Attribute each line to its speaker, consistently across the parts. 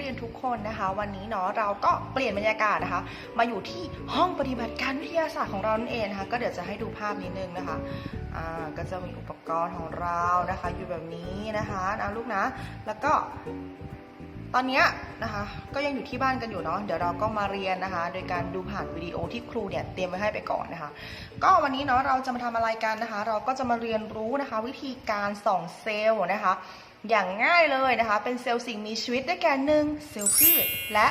Speaker 1: เรียนทุกคนนะคะ วันนี้เนาะเราก็เปลี่ยนบรรยากาศนะคะ มาอยู่ที่ห้องปฏิบัติการวิทยาศาสตร์ของเรานั่นเองนะคะ ก็เดี๋ยวจะให้ดูภาพนิดนึงนะคะอ่าก็จะมีอุปกรณ์ของเรานะคะ อยู่แบบนี้นะคะนะลูกนะ แล้วก็ตอนนี้นะคะก็ยังอยู่ที่บ้านกันอยู่เนาะเดี๋ยวเราก็มาเรียนนะคะ โดยการดูผ่านวิดีโอที่ครูเนี่ยเตรียมไว้ให้ไปก่อนนะคะ ก็วันนี้เนาะเราจะมาทำอะไรกันนะคะ เราก็จะมาเรียนรู้นะคะ วิธีการส่องเซลล์นะคะ อย่างง่ายเลยนะคะ เป็นเซลล์สิ่งมีชีวิตได้แก่หนึ่งเซลล์พืชและ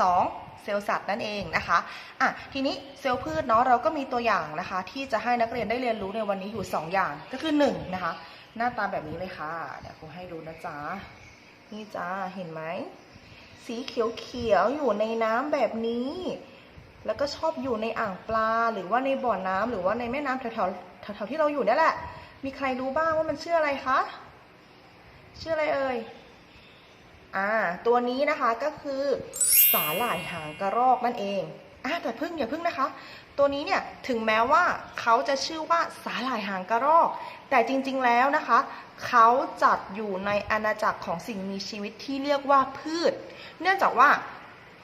Speaker 1: สองเซลล์สัตว์นั่นเองนะคะอะทีนี้เซลล์พืชเนาะเราก็มีตัวอย่างนะคะ ที่จะให้นักเรียนได้เรียนรู้ในวันนี้อยู่สองอย่างก็คือหนึ่งนะคะ หน้าตาแบบนี้เลยค่ะเดี๋ยวครูให้ดูนะจ๊ะนี่จ้าเห็นไหมสีเขียวๆอยู่ในน้ำแบบนี้ แล้วก็ชอบอยู่ในอ่างปลาหรือว่าในบ่อน้ำหรือว่าในแม่น้ำแถวๆแถวๆที่เราอยู่นี่แหละ มีใครรู้บ้างว่ามันชื่ออะไรคะ ชื่ออะไรเอ่ย อ่า ตัวนี้นะคะก็คือสาหร่ายหางกระรอกนั่นเองอ่าแต่พึ่งอย่าพึ่งนะคะ ตัวนี้เนี่ยถึงแม้ว่าเขาจะชื่อว่าสาหร่ายหางกระรอก แต่จริงๆแล้วนะคะ เขาจัดอยู่ในอาณาจักรของสิ่งมีชีวิตที่เรียกว่าพืช เนื่องจากว่า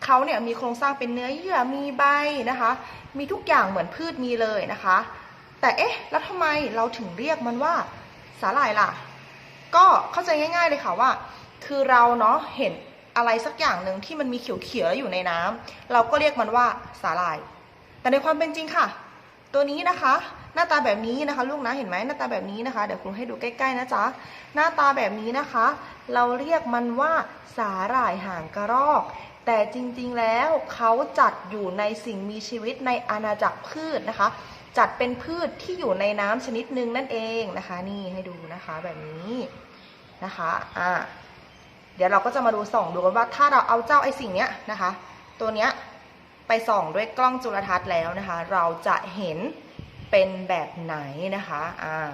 Speaker 1: เขาเนี่ยมีโครงสร้างเป็นเนื้อเยื่อมีใบนะคะ มีทุกอย่างเหมือนพืชมีเลยนะคะ แต่เอ๊ะแล้วทำไมเราถึงเรียกมันว่าสาหร่ายล่ะ ก็เข้าใจง่าย ๆ เลยค่ะว่า คือเราเนาะเห็นอะไรสักอย่างหนึ่งที่มันมีเขียวๆแล้วอยู่ในน้ำเราก็เรียกมันว่าสาหร่าย แต่ในความเป็นจริงค่ะ ตัวนี้นะคะ หน้าตาแบบนี้นะคะลูกนะเห็นไหมหน้าตาแบบนี้นะคะ เดี๋ยวครูให้ดูใกล้ๆนะจ๊ะหน้าตาแบบนี้นะคะ เราเรียกมันว่าสาหร่ายหางกระรอก แต่จริงๆแล้วเขาจัดอยู่ในสิ่งมีชีวิตในอาณาจักรพืชนะคะ จัดเป็นพืชที่อยู่ในน้ำชนิดหนึ่งนั่นเองนะคะ นี่ให้ดูนะคะแบบนี้นะคะอ่าเดี๋ยวเราก็จะมาดูส่องดูกันว่าถ้าเราเอาเจ้าไอ้สิ่งเนี้ยนะคะ ตัวเนี้ยไปส่องด้วยกล้องจุลทรรศน์แล้วนะคะ เราจะเห็นเป็นแบบไหนนะคะอ่า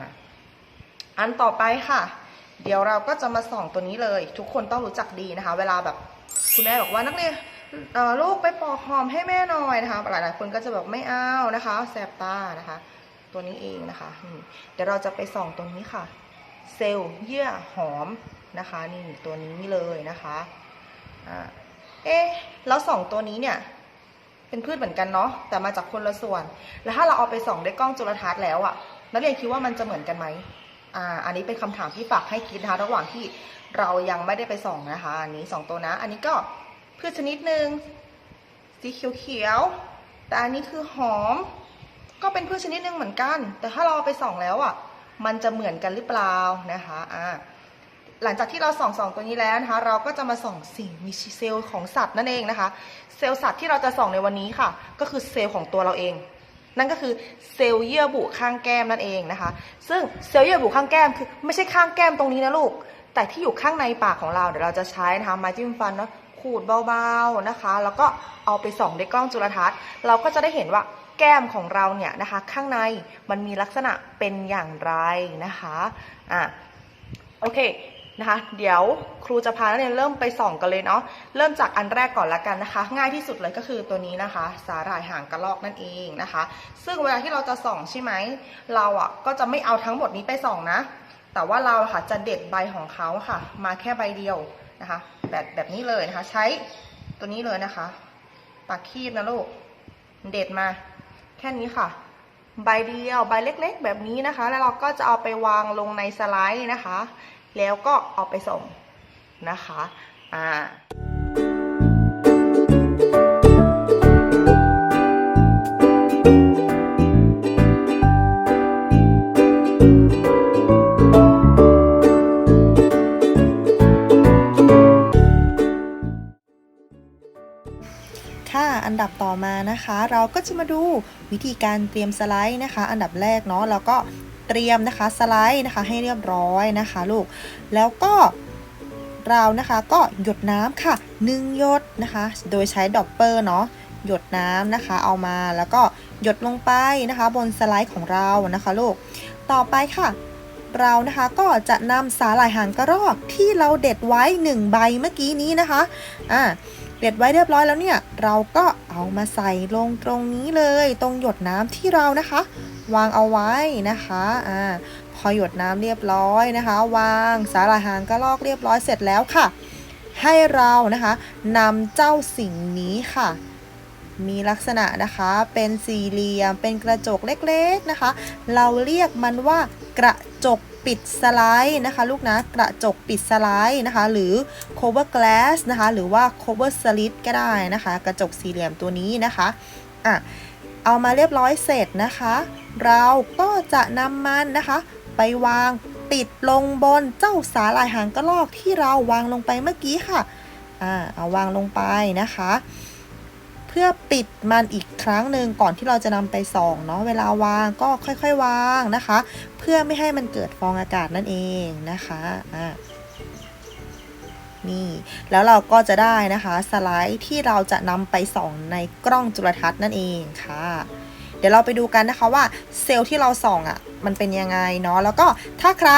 Speaker 1: อันต่อไปค่ะ เดี๋ยวเราก็จะมาส่องตัวนี้เลย ทุกคนต้องรู้จักดีนะคะ เวลาแบบคุณแม่บอกว่านักเรียน ลูกไปปอกหอมให้แม่หน่อยนะคะหลายๆคนก็จะแบอกไม่เอานะคะ แสบตานะคะ ตัวนี้เองนะคะเดี๋ยวเราจะไปส่องตัวนี้ค่ะ เซลล์เยื่อหอมนะคะนี่ตัวนี้เลยนะคะอ่าเอ๊ะแล้วสองตัวนี้เนี่ย เป็นพืชเหมือนกันเนาะแต่มาจากคนละส่วน แล้วถ้าเราเอาไปส่องด้วยกล้องจุลทรรศน์แล้วอะนักเรียนคิดว่ามันจะเหมือนกันไหมอ่าอันนี้เป็นคำถามที่ฝากให้คิดนะคะระหว่างที่เรายังไม่ได้ไปส่องนะคะ อันนี้สองตัวนะ อันนี้ก็ พืชชนิดหนึ่งสีเขียวๆแต่อันนี้คือหอม ก็เป็นพืชชนิดหนึ่งเหมือนกัน แต่ถ้าเราไปส่องแล้วอะ มันจะเหมือนกันหรือเปล่านะคะอ่าหลังจากที่เราส่องสองตัวนี้แล้วนะคะ เราก็จะมาส่องสิ่งมีชีเซลล์ของสัตว์นั่นเองนะคะ เซลล์สัตว์ที่เราจะส่องในวันนี้ค่ะ ก็คือเซลล์ของตัวเราเอง นั่นก็คือเซลล์เยื่อบุข้างแก้มนั่นเองนะคะ ซึ่งเซลล์เยื่อบุข้างแก้มคือไม่ใช่ข้างแก้มตรงนี้นะลูก แต่ที่อยู่ข้างในปากของเราเดี๋ยวเราจะใช้นะคะไม้จิ้มฟันเนาะ ขูดเบาๆนะคะ แล้วก็เอาไปส่องด้วยกล้องจุลทรรศน์ เราก็จะได้เห็นว่าแก้มของเราเนี่ยนะคะ ข้างในมันมีลักษณะเป็นอย่างไรนะคะอะโอเคนะคะเดี๋ยวครูจะพานักเรียนเริ่มไปส่องกันเลยเนาะเริ่มจากอันแรกก่อนละกันนะคะ ง่ายที่สุดเลยก็คือตัวนี้นะคะ สาหร่ายหางกระรอกนั่นเองนะคะ ซึ่งเวลาที่เราจะส่องใช่ไหมเราอะก็จะไม่เอาทั้งหมดนี้ไปส่องนะ แต่ว่าเราค่ะจะเด็ดใบของเขาค่ะ มาแค่ใบเดียว นะคะ แบบแบบนี้เลยนะคะ ใช้ตัวนี้เลยนะคะปากคีบนะลูก เด็ดมา แค่นี้ค่ะ ใบเดียวใบเล็กๆ แบบนี้นะคะ แล้วเราก็จะเอาไปวางลงในสไลด์นะคะ แล้วก็เอาไปส่งนะคะ อ่า ดับต่อมานะคะ เราก็จะมาดูวิธีการเตรียมสไลด์นะคะ อันดับแรกเนาะเราก็เตรียมนะคะสไลด์นะคะให้เรียบร้อยนะคะลูกแล้วก็เรานะคะก็หยดน้ำค่ะ1หยดนะคะ โดยใช้ดอปเปอร์เนาะหยดน้ำนะคะ เอามาแล้วก็หยดลงไปนะคะ บนสไลด์ของเรานะคะลูกต่อไปค่ะ เรานะคะก็จะนำสาหร่ายหางกระรอกที่เราเด็ดไว้ 1 ใบเมื่อกี้นี้นะคะอ่า เด็ดไว้เรียบร้อยแล้วเนี่ย เราก็เอามาใส่ลงตรงนี้เลย ตรงหยดน้ำที่เรานะคะ วางเอาไว้นะคะอ่าพอหยดน้ำเรียบร้อยนะคะ วางสาหร่ายหางกระลอกเรียบร้อยเสร็จแล้วค่ะ
Speaker 2: ให้เรานะคะนำเจ้าสิ่งนี้ค่ะ มีลักษณะนะคะเป็นสี่เหลี่ยม เป็นกระจกเล็กๆนะคะ เราเรียกมันว่ากระจกปิดสไลด์นะคะ ลูกนะกระจกปิดสไลด์นะคะ หรือ cover glass นะคะ หรือว่า cover slit ก็ได้นะคะ กระจกสี่เหลี่ยมตัวนี้นะคะอะเอามาเรียบร้อยเสร็จนะคะ เราก็จะนำมันนะคะ ไปวางปิดลงบนเจ้าสาหร่ายหางกระรอกที่เราวางลงไปเมื่อกี้ค่ะอ่าเอาวางลงไปนะคะ พื่อปิดมันอีกครั้งหนึ่งก่อนที่เราจะนำไปส่องเนาะเวลาวางก็ค่อยๆวางนะคะ เพื่อไม่ให้มันเกิดฟองอากาศนั่นเองนะคะอ่านี่แล้วเราก็จะได้นะคะสไลด์ที่เราจะนำไปส่องในกล้องจุลทรรศน์นั่นเองค่ะ เดี๋ยวเราไปดูกันนะคะว่าเซลล์ที่เราส่องอะ่ะมันเป็นยังไงเนาะแล้วก็ถ้าใคร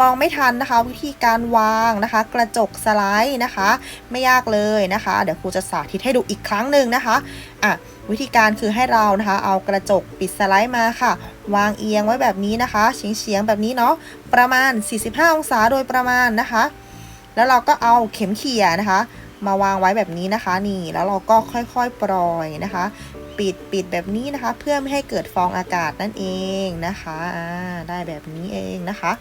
Speaker 2: มองไม่ทันนะคะ วิธีการวางนะคะ กระจกสไลด์นะคะ ไม่ยากเลยนะคะ เดี๋ยวครูจะสาธิตให้ดูอีกครั้งหนึ่งนะคะอะวิธีการคือให้เรานะคะ เอากระจกปิดสไลด์มาค่ะ วางเอียงไว้แบบนี้นะคะเฉียงๆแบบนี้เนาะประมาณ 45 องศาโดยประมาณนะคะ แล้วเราก็เอาเข็มเขี่ยนะคะ มาวางไว้แบบนี้นะคะ นี่แล้วเราก็ค่อยๆปล่อยนะคะ ปิดปิดแบบนี้นะคะ เพื่อไม่ให้เกิดฟองอากาศนั่นเองนะคะได้แบบนี้เองนะคะ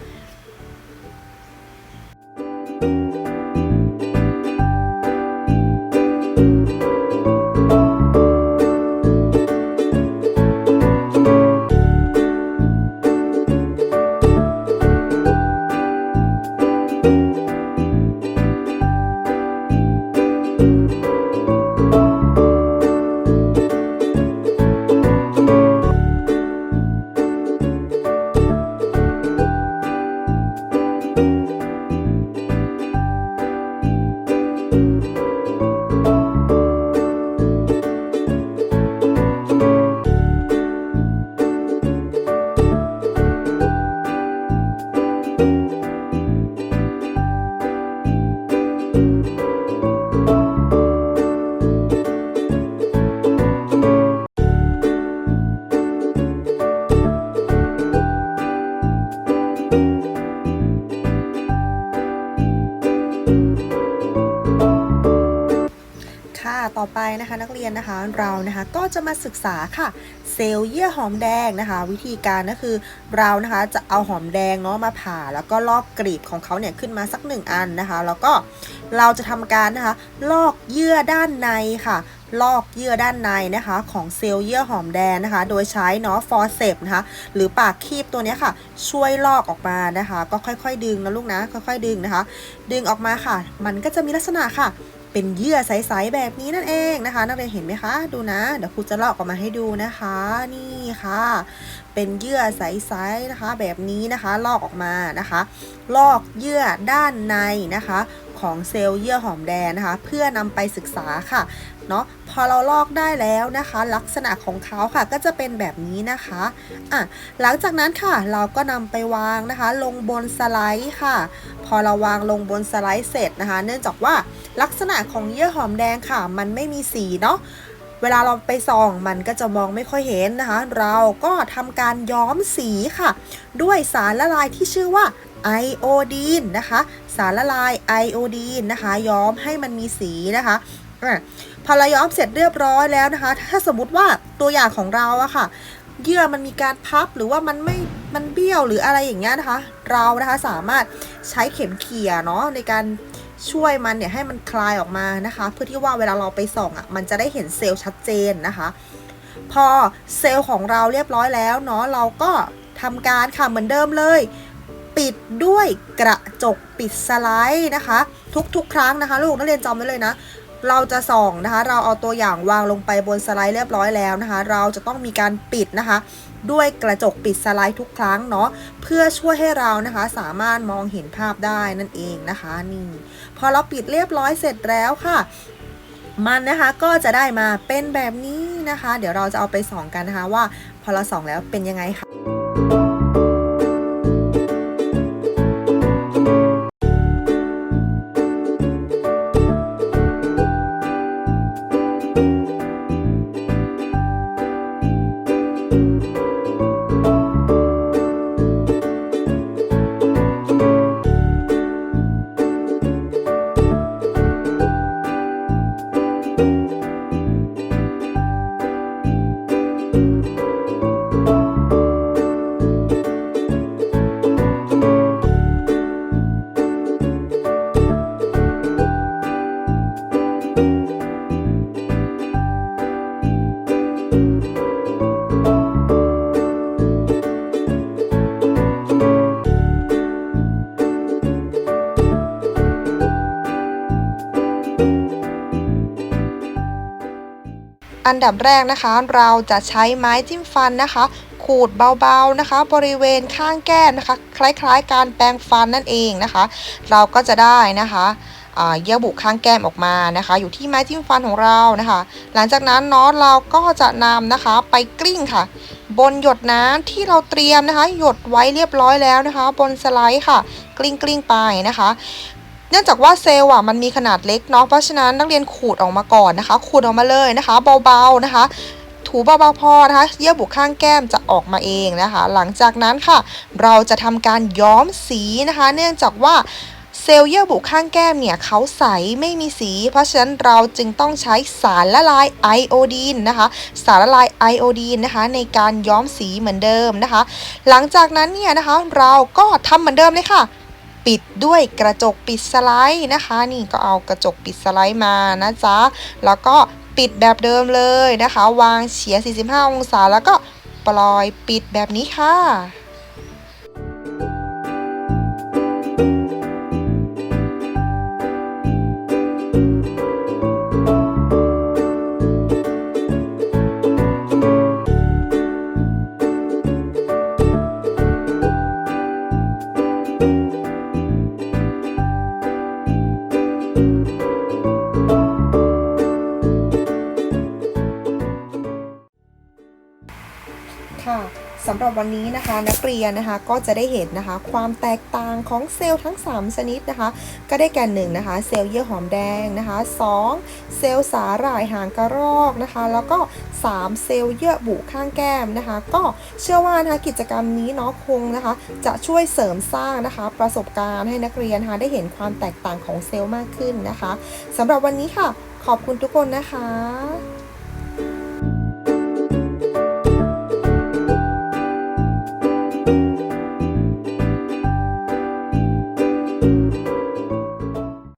Speaker 2: ค่ะ ต่อไปนะคะนักเรียนนะคะเรานะคะก็จะมาศึกษาค่ะเซลล์เยื่อหอมแดงนะคะ วิธีการก็คือเรานะคะจะเอาหอมแดงเนาะมาผ่า แล้วก็ลอกกรีบของเขาเนี่ยขึ้นมาสักหนึ่งอันนะคะ แล้วก็เราจะทำการนะคะลอกเยื่อด้านในค่ะ ลอกเยื่อด้านในนะคะ ของเซลล์เยื่อหอมแดงนะคะ โดยใช้เนาะฟอร์เซปนะคะ หรือปากคีบตัวนี้ค่ะ ช่วยลอกออกมานะคะ ก็ค่อยๆ ดึงนะลูกนะค่อยๆ ดึงนะคะ ดึงออกมาค่ะ มันก็จะมีลักษณะค่ะ เป็นเยื่อใสๆแบบนี้นั่นเองนะคะ นักเรียนเห็นไหมคะ ดูนะ เดี๋ยวครูจะลอกออกมาให้ดูนะคะ นี่ค่ะ เป็นเยื่อใสๆนะคะ แบบนี้นะคะลอกออกมานะคะ ลอกเยื่อด้านในนะคะ ของเซลล์เยื่อหอมแดงนะคะ เพื่อนำไปศึกษาค่ะ เนาะพอเราลอกได้แล้วนะคะ ลักษณะของเขาค่ะก็จะเป็นแบบนี้นะคะอะหลังจากนั้นค่ะเราก็นำไปวางนะคะ ลงบนสไลด์ค่ะ พอเราวางลงบนสไลด์เสร็จนะคะ เนื่องจากว่าลักษณะของเยื่อหอมแดงค่ะ มันไม่มีสีเนาะเวลาเราไปส่องมันก็จะมองไม่ค่อยเห็นนะคะ เราก็ทำการย้อมสีค่ะ ด้วยสารละลายที่ชื่อว่าไอโอดีนนะคะ สารละลายไอโอดีนนะคะ ย้อมให้มันมีสีนะคะ พอเราย้อมเสร็จเรียบร้อยแล้วนะคะ ถ้าสมมติว่าตัวอย่างของเราอะค่ะ เยื่อมันมีการพับหรือว่ามันไม่มันเบี้ยวหรืออะไรอย่างเงี้ยนะคะ เรานะคะสามารถใช้เข็มเขี่ยเนาะในการช่วยมันเนี่ยให้มันคลายออกมานะคะ เพื่อที่ว่าเวลาเราไปส่องอะ่ะมันจะได้เห็นเซลล์ชัดเจนนะคะ พอเซลล์ของเราเรียบร้อยแล้วเนาะเราก็ทำการค่ะเหมือนเดิมเลย ปิดด้วยกระจกปิดสไลด์นะคะ ทุกๆ ครั้งนะคะ ลูกนักเรียนจำไว้เลยนะ เราจะส่องนะคะ เราเอาตัวอย่างวางลงไปบนสไลด์เรียบร้อยแล้วนะคะ เราจะต้องมีการปิดนะคะ ด้วยกระจกปิดสไลด์ทุกครั้งเนาะเพื่อช่วยให้เรานะคะ สามารถมองเห็นภาพได้นั่นเองนะคะนี่พอเราปิดเรียบร้อยเสร็จแล้วค่ะ มันนะคะก็จะได้มาเป็นแบบนี้นะคะ เดี๋ยวเราจะเอาไปส่องกันนะคะว่า พอเราส่องแล้วเป็นยังไงค่ะ อันดับแรกนะคะ เราจะใช้ไม้จิ้มฟันนะคะ ขูดเบาๆนะคะ บริเวณข้างแก้มนะคะ คล้ายๆ การแปรงฟันนั่นเองนะคะ เราก็จะได้นะคะเยื่อบุข้างแก้มออกมานะคะ อยู่ที่ไม้จิ้มฟันของเรานะคะ หลังจากนั้นเนาะเราก็จะนำนะคะไปกลิ้งค่ะ บนหยดน้ำที่เราเตรียมนะคะ หยดไว้เรียบร้อยแล้วนะคะ บนสไลด์ค่ะ กลิ้งกลิ้งๆไปนะคะ เนื่องจากว่าเซลล์อะมันมีขนาดเล็กเนาะเพราะฉะนั้นนักเรียนขูดออกมาก่อนนะคะ ขูดออกมาเลยนะคะ เบาๆนะคะ ถูเบาๆพอนะคะเยื่อบุข้างแก้มจะออกมาเองนะคะ หลังจากนั้นค่ะ เราจะทำการย้อมสีนะคะ เนื่องจากว่าเซลล์เยื่อบุข้างแก้มเนี่ยเขาใสไม่มีสี เพราะฉะนั้นเราจึงต้องใช้สารละลายไอโอดีนนะคะ สารละลายไอโอดีนนะคะ ในการย้อมสีเหมือนเดิมนะคะ หลังจากนั้นเนี่ยนะคะเราก็ทำเหมือนเดิมเลยค่ะ ปิดด้วยกระจกปิดสไลด์นะคะ นี่ก็เอากระจกปิดสไลด์มานะจ๊ะ แล้วก็ปิดแบบเดิมเลยนะคะ วางเฉียง45 องศาแล้วก็ปล่อยปิดแบบนี้ค่ะค่ะำหรับวันนี้นะคะ นักเรียนนะคะก็จะได้เห็นนะคะ ความแตกต่างของเซลล์ทั้ง 3 ชนิดนะคะ ก็ได้แก่หนึ่งนะคะเซลล์เยื่อหอมแดงนะคะ 2. เซลล์สาหร่ายหางกระรอกนะคะ แล้วก็ 3 เซลล์เยื่อบุข้างแก้มนะคะ ก็เชื่อว่านะคะกิจกรรมนี้เนาะคงนะคะ จะช่วยเสริมสร้างนะคะ ประสบการณ์ให้นักเรียนนะคะได้เห็นความแตกต่างของเซลล์มากขึ้นนะคะสำหรับวันนี้ค่ะ ขอบคุณทุกคนนะคะ